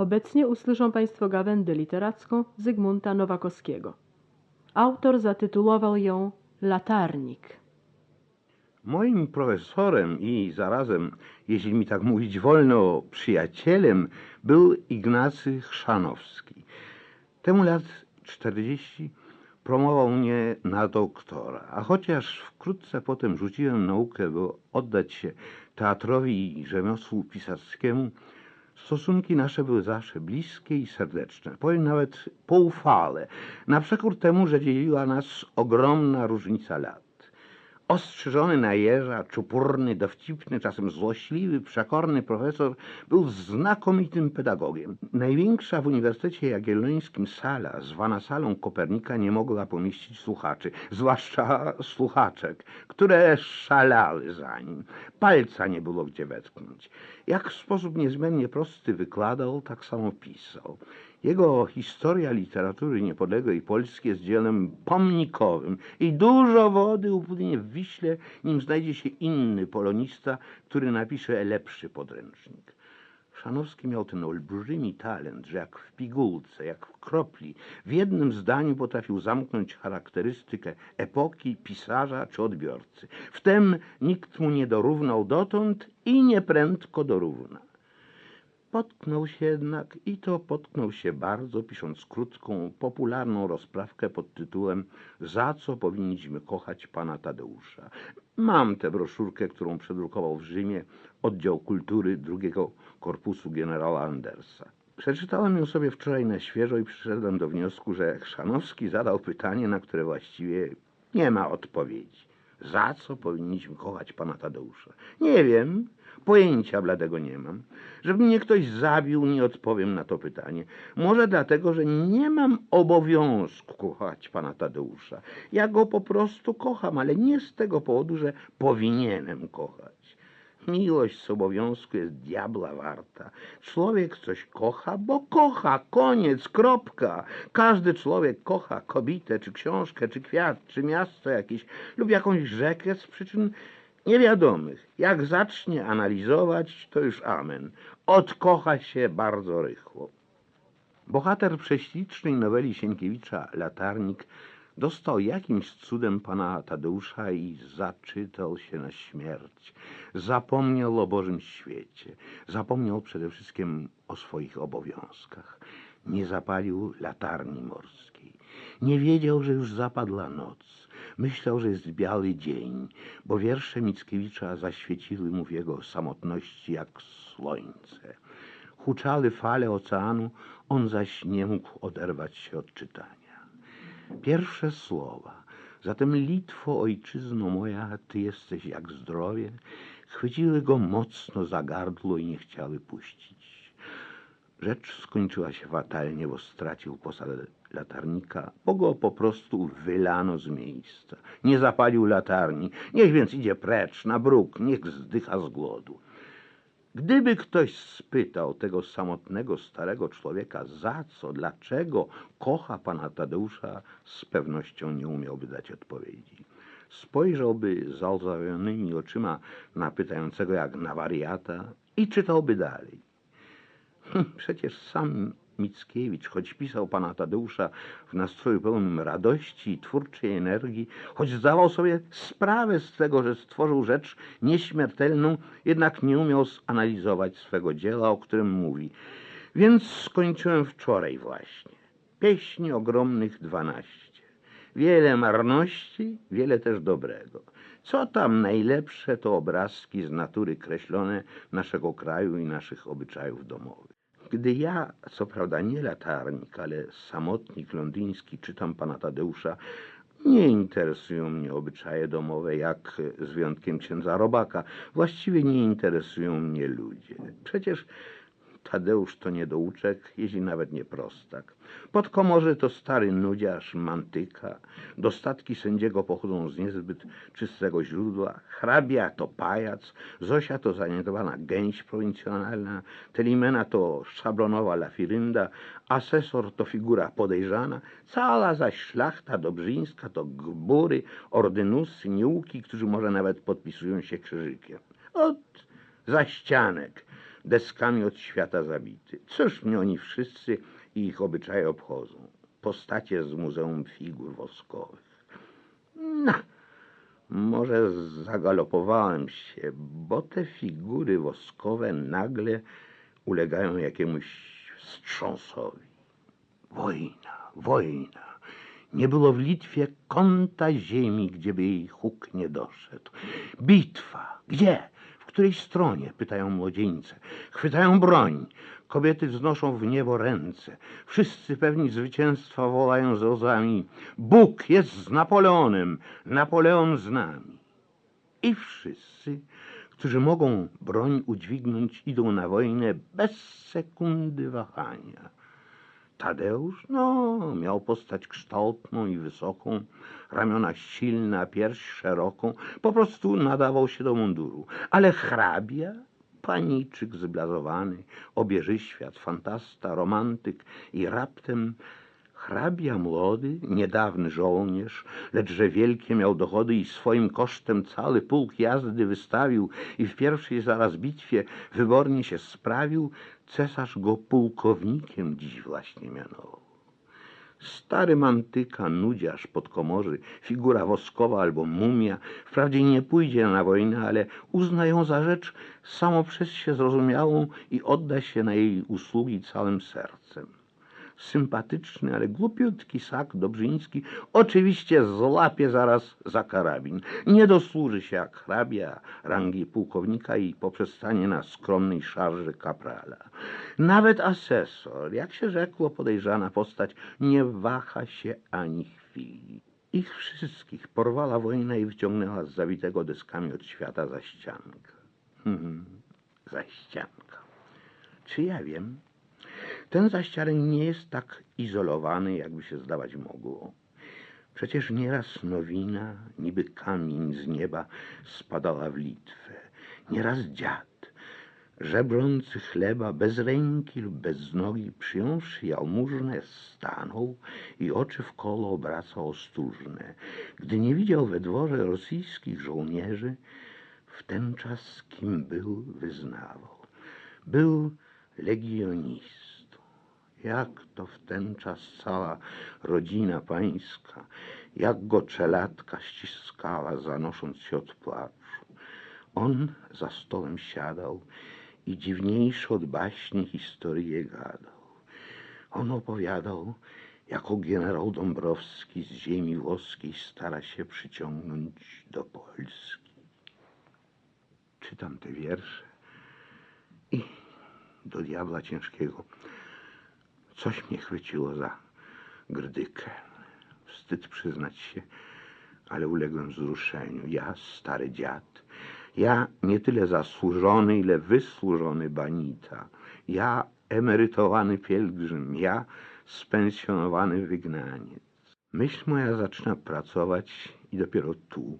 Obecnie usłyszą Państwo gawędę literacką Zygmunta Nowakowskiego. Autor zatytułował ją Latarnik. Moim profesorem i zarazem, jeśli mi tak mówić wolno, przyjacielem był Ignacy Chrzanowski. Temu lat 40 promował mnie na doktora, a chociaż wkrótce potem rzuciłem naukę, by oddać się teatrowi i rzemiosłu pisarskiemu, stosunki nasze były zawsze bliskie i serdeczne, powiem nawet poufale, na przekór temu, że dzieliła nas ogromna różnica lat. Ostrzyżony na jeża, czupurny, dowcipny, czasem złośliwy, przekorny profesor był znakomitym pedagogiem. Największa w Uniwersytecie Jagiellońskim sala, zwana salą Kopernika, nie mogła pomieścić słuchaczy, zwłaszcza słuchaczek, które szalały za nim. Palca nie było gdzie wetknąć. Jak w sposób niezmiennie prosty wykładał, tak samo pisał. Jego historia literatury niepodległej Polski jest dziełem pomnikowym i dużo wody upłynie w Wiśle, nim znajdzie się inny polonista, który napisze lepszy podręcznik. Szanowski miał ten olbrzymi talent, że jak w pigułce, jak w kropli, w jednym zdaniu potrafił zamknąć charakterystykę epoki, pisarza czy odbiorcy. Wtem nikt mu nie dorównał dotąd i nieprędko dorówna. Potknął się jednak i to potknął się bardzo, pisząc krótką, popularną rozprawkę pod tytułem Za co powinniśmy kochać pana Tadeusza. Mam tę broszurkę, którą przedrukował w Rzymie oddział kultury drugiego korpusu generała Andersa. Przeczytałem ją sobie wczoraj na świeżo i przyszedłem do wniosku, że Chrzanowski zadał pytanie, na które właściwie nie ma odpowiedzi. Za co powinniśmy kochać pana Tadeusza? Nie wiem, pojęcia bladego nie mam. Żeby mnie ktoś zabił, nie odpowiem na to pytanie. Może dlatego, że nie mam obowiązku kochać pana Tadeusza. Ja go po prostu kocham, ale nie z tego powodu, że powinienem kochać. Miłość z obowiązku jest diabła warta. Człowiek coś kocha, bo kocha. Koniec, kropka. Każdy człowiek kocha kobietę, czy książkę, czy kwiat, czy miasto jakieś, lub jakąś rzekę z przyczyn niewiadomych. Jak zacznie analizować, to już amen. Odkocha się bardzo rychło. Bohater prześlicznej noweli Sienkiewicza Latarnik dostał jakimś cudem pana Tadeusza i zaczytał się na śmierć. Zapomniał o Bożym świecie. Zapomniał przede wszystkim o swoich obowiązkach. Nie zapalił latarni morskiej. Nie wiedział, że już zapadła noc. Myślał, że jest biały dzień, bo wiersze Mickiewicza zaświeciły mu w jego samotności jak słońce. Huczały fale oceanu, on zaś nie mógł oderwać się od czytania. Pierwsze słowa. Zatem Litwo, ojczyzno moja, ty jesteś jak zdrowie, chwyciły go mocno za gardło i nie chciały puścić. Rzecz skończyła się fatalnie, bo stracił posadę latarnika, bo go po prostu wylano z miejsca. Nie zapalił latarni, niech więc idzie precz, na bruk, niech zdycha z głodu. Gdyby ktoś spytał tego samotnego starego człowieka, za co, dlaczego kocha pana Tadeusza, z pewnością nie umiałby dać odpowiedzi. Spojrzałby załzawionymi oczyma na pytającego jak na wariata i czytałby dalej. Hm, Przecież sam Mickiewicz, choć pisał pana Tadeusza w nastroju pełnym radości i twórczej energii, choć zdawał sobie sprawę z tego, że stworzył rzecz nieśmiertelną, jednak nie umiał zanalizować swego dzieła, o którym mówi. Więc skończyłem wczoraj właśnie. Pieśni ogromnych dwanaście. Wiele marności, wiele też dobrego. Co tam najlepsze, to obrazki z natury kreślone naszego kraju i naszych obyczajów domowych. Gdy ja, co prawda nie latarnik, ale samotnik londyński, czytam pana Tadeusza, nie interesują mnie obyczaje domowe, jak z wyjątkiem księdza Robaka. Właściwie nie interesują mnie ludzie. Przecież Tadeusz to niedouczek, jeśli nawet nie prostak. Podkomorze to stary nudziarz, mantyka. Dostatki sędziego pochodzą z niezbyt czystego źródła. Hrabia to pajac, Zosia to zaniedbana gęś prowincjonalna, Telimena to szablonowa lafirynda, asesor to figura podejrzana, cała zaś szlachta dobrzyńska to gbury, ordynusy, nieuki, którzy może nawet podpisują się krzyżykiem. Od zaścianek. Deskami od świata zabity. Cóż mnie oni wszyscy i ich obyczaje obchodzą? Postacie z Muzeum Figur Woskowych. No, może zagalopowałem się, bo te figury woskowe nagle ulegają jakiemuś wstrząsowi. Wojna, wojna. Nie było w Litwie kąta ziemi, gdzie by jej huk nie doszedł. Bitwa. Gdzie? Której stronie? Pytają młodzieńce. Chwytają broń. Kobiety wznoszą w niebo ręce. Wszyscy pewni zwycięstwa wołają z łzami. Bóg jest z Napoleonem, Napoleon z nami. I wszyscy, którzy mogą broń udźwignąć, idą na wojnę bez sekundy wahania. Tadeusz, no, miał postać kształtną i wysoką, ramiona silne, a pierś szeroką, po prostu nadawał się do munduru. Ale hrabia, paniczyk zblazowany, obieży świat, fantasta, romantyk i raptem hrabia młody, niedawny żołnierz, lecz że wielkie miał dochody i swoim kosztem cały pułk jazdy wystawił i w pierwszej zaraz bitwie wybornie się sprawił, cesarz go pułkownikiem dziś właśnie mianował. Stary mantyka, nudziarz podkomorzy, figura woskowa albo mumia, wprawdzie nie pójdzie na wojnę, ale uzna ją za rzecz samo przez się zrozumiałą i odda się na jej usługi całym sercem. Sympatyczny, ale głupiutki sak Dobrzyński oczywiście złapie zaraz za karabin. Nie dosłuży się jak hrabia rangi pułkownika i poprzestanie na skromnej szarży kaprala. Nawet asesor, jak się rzekło, podejrzana postać, nie waha się ani chwili. Ich wszystkich porwała wojna i wyciągnęła z zawitego deskami od świata za ściankę. Hmm, za ściankę. Czy ja wiem? Ten zaścianek nie jest tak izolowany, jakby się zdawać mogło. Przecież nieraz nowina, niby kamień z nieba, spadała w Litwę. Nieraz dziad, żebrący chleba, bez ręki lub bez nogi, przyjąwszy jałmużnę, stanął i oczy w kolo obracał ostrożne. Gdy nie widział we dworze rosyjskich żołnierzy, w ten czas kim był, wyznawał. Był legionistą. Jak to w ten czas cała rodzina pańska, jak go czelatka ściskała, zanosząc się od płaczu. On za stołem siadał i dziwniejsze od baśni historie gadał. On opowiadał, jako generał Dąbrowski z ziemi włoskiej stara się przyciągnąć do Polski. Czytam te wiersze i do diabła ciężkiego coś mnie chwyciło za grdykę. Wstyd przyznać się, ale uległem wzruszeniu. Ja, stary dziad, ja nie tyle zasłużony, ile wysłużony banita, ja emerytowany pielgrzym, ja spensjonowany wygnaniec. Myśl moja zaczyna pracować i dopiero tu,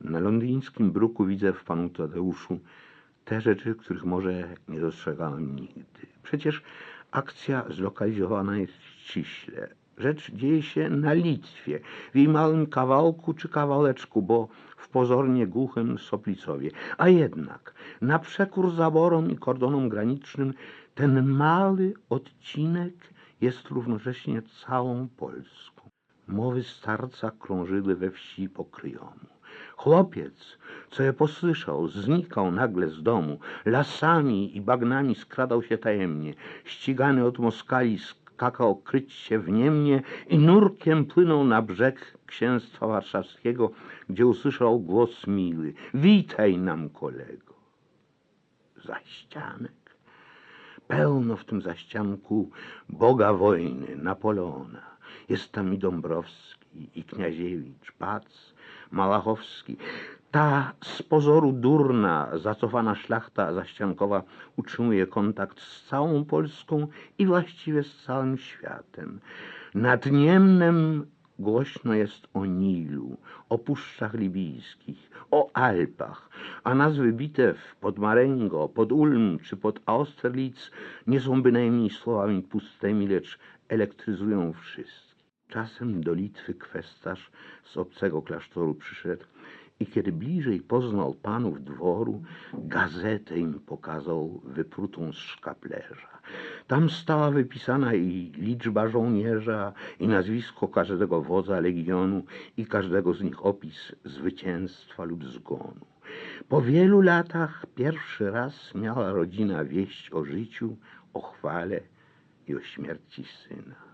na londyńskim bruku widzę w panu Tadeuszu te rzeczy, których może nie dostrzegałem nigdy. Przecież akcja zlokalizowana jest ściśle. Rzecz dzieje się na Litwie, w jej małym kawałku czy kawałeczku, bo w pozornie głuchym Soplicowie. A jednak, na przekór zaborom i kordonom granicznym, ten mały odcinek jest równocześnie całą Polską. Mowy starca krążyły we wsi pokryjomu. Chłopiec, co je posłyszał, znikał nagle z domu, lasami i bagnami skradał się tajemnie, ścigany od Moskali skakał kryć się w niemnie i nurkiem płynął na brzeg księstwa warszawskiego, gdzie usłyszał głos miły. Witaj nam, kolego. Zaścianek. Pełno w tym zaścianku Boga wojny, Napoleona. Jest tam i Dąbrowski, i Kniaziewicz, Pac, Malachowski. Ta z pozoru durna, zacofana szlachta zaściankowa utrzymuje kontakt z całą Polską i właściwie z całym światem. Nad Niemnem głośno jest o Nilu, o puszczach libijskich, o Alpach, a nazwy bitew pod Marengo, pod Ulm czy pod Austerlitz nie są bynajmniej słowami pustymi, lecz elektryzują wszystkich. Czasem do Litwy kwestarz z obcego klasztoru przyszedł I kiedy bliżej poznał panów dworu, gazetę im pokazał wyprutą z szkaplerza. Tam stała wypisana i liczba żołnierza, i nazwisko każdego wodza legionu, i każdego z nich opis zwycięstwa lub zgonu. Po wielu latach pierwszy raz miała rodzina wieść o życiu, o chwale i o śmierci syna.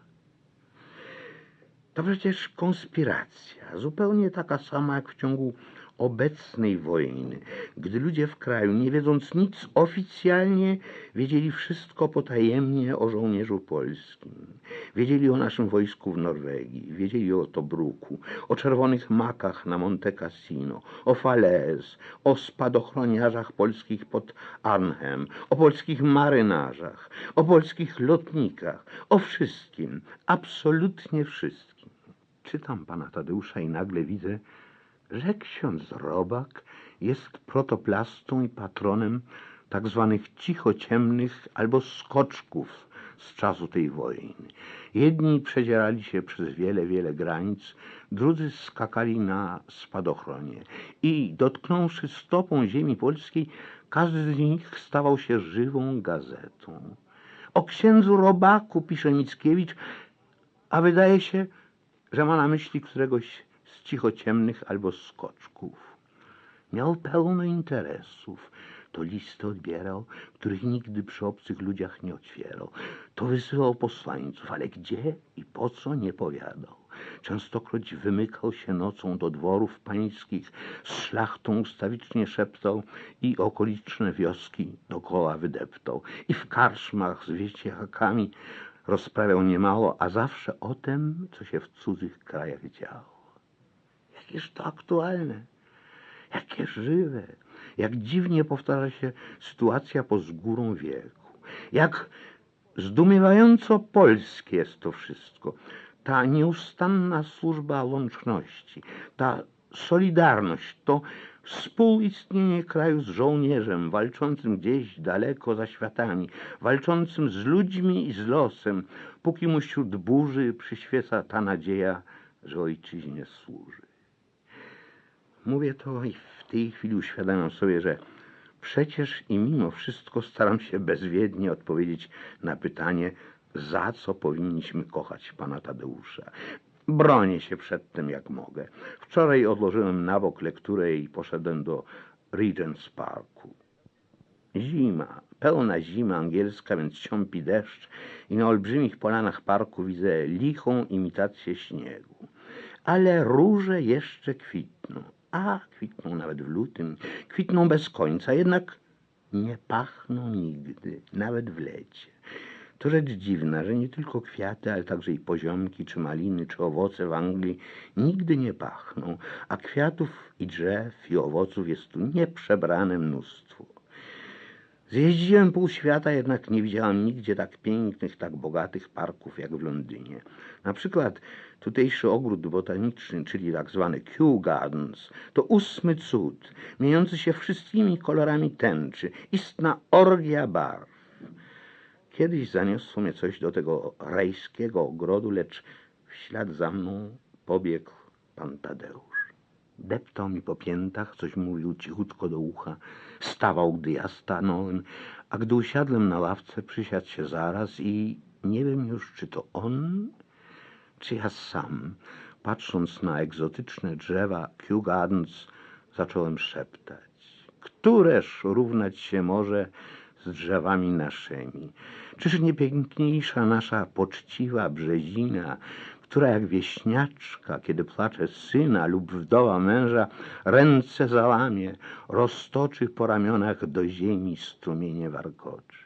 To przecież konspiracja, zupełnie taka sama jak w ciągu obecnej wojny, gdy ludzie w kraju, nie wiedząc nic oficjalnie, wiedzieli wszystko potajemnie o żołnierzu polskim. Wiedzieli o naszym wojsku w Norwegii, wiedzieli o Tobruku, o czerwonych makach na Monte Cassino, o Falaise, o spadochroniarzach polskich pod Arnhem, o polskich marynarzach, o polskich lotnikach, o wszystkim, absolutnie wszystkim. Czytam pana Tadeusza i nagle widzę, że ksiądz Robak jest protoplastą i patronem tak zwanych cichociemnych albo skoczków z czasu tej wojny. Jedni przedzierali się przez wiele, wiele granic, drudzy skakali na spadochronie i dotknąwszy stopą ziemi polskiej, każdy z nich stawał się żywą gazetą. O księdzu Robaku pisze Mickiewicz, a wydaje się, że ma na myśli któregoś z cichociemnych albo skoczków. Miał pełno interesów. To listy odbierał, których nigdy przy obcych ludziach nie otwierał. To wysyłał posłańców, ale gdzie i po co nie powiadał. Częstokroć wymykał się nocą do dworów pańskich, z szlachtą ustawicznie szeptał i okoliczne wioski dokoła wydeptał. I w karczmach z wieściachakami rozprawiał niemało, a zawsze o tym, co się w cudzych krajach działo. Jakież to aktualne, jakie żywe, jak dziwnie powtarza się sytuacja po zgórą wieku, jak zdumiewająco polskie jest to wszystko. Ta nieustanna służba łączności, ta solidarność, to współistnienie kraju z żołnierzem, walczącym gdzieś daleko za światami, walczącym z ludźmi i z losem, póki mu wśród burzy przyświeca ta nadzieja, że ojczyźnie służy. Mówię to i w tej chwili uświadamiam sobie, że przecież i mimo wszystko staram się bezwiednie odpowiedzieć na pytanie, za co powinniśmy kochać pana Tadeusza. Bronię się przed tym jak mogę. Wczoraj odłożyłem na bok lekturę i poszedłem do Regent's Parku. Zima, pełna zima angielska, więc ciąpi deszcz i na olbrzymich polanach parku widzę lichą imitację śniegu. Ale róże jeszcze kwitną, a kwitną nawet w lutym, kwitną bez końca, jednak nie pachną nigdy, nawet w lecie. To rzecz dziwna, że nie tylko kwiaty, ale także i poziomki, czy maliny, czy owoce w Anglii nigdy nie pachną, a kwiatów i drzew i owoców jest tu nieprzebrane mnóstwo. Zjeździłem pół świata, jednak nie widziałam nigdzie tak pięknych, tak bogatych parków jak w Londynie. Na przykład tutejszy ogród botaniczny, czyli tak zwany Kew Gardens, to ósmy cud, mieniący się wszystkimi kolorami tęczy, istna orgia barw. Kiedyś zaniosło mnie coś do tego rajskiego ogrodu, lecz w ślad za mną pobiegł pan Tadeusz. Deptał mi po piętach, coś mówił cichutko do ucha, stawał, gdy ja stanąłem, a gdy usiadłem na ławce, przysiadł się zaraz i nie wiem już, czy to on, czy ja sam, patrząc na egzotyczne drzewa Kew Gardens, zacząłem szeptać. Któreż równać się może z drzewami naszymi? Czyż nie piękniejsza nasza poczciwa brzezina, która jak wieśniaczka, kiedy płacze syna lub wdowa męża, ręce załamie, roztoczy po ramionach do ziemi strumienie warkoczy.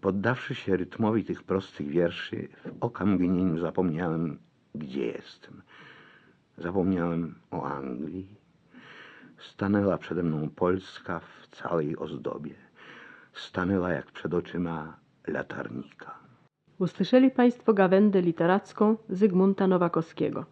Poddawszy się rytmowi tych prostych wierszy, w okamgnieniu zapomniałem, gdzie jestem. Zapomniałem o Anglii. Stanęła przede mną Polska w całej ozdobie. Stanęła jak przed oczyma latarnika. Usłyszeli Państwo gawędę literacką Zygmunta Nowakowskiego.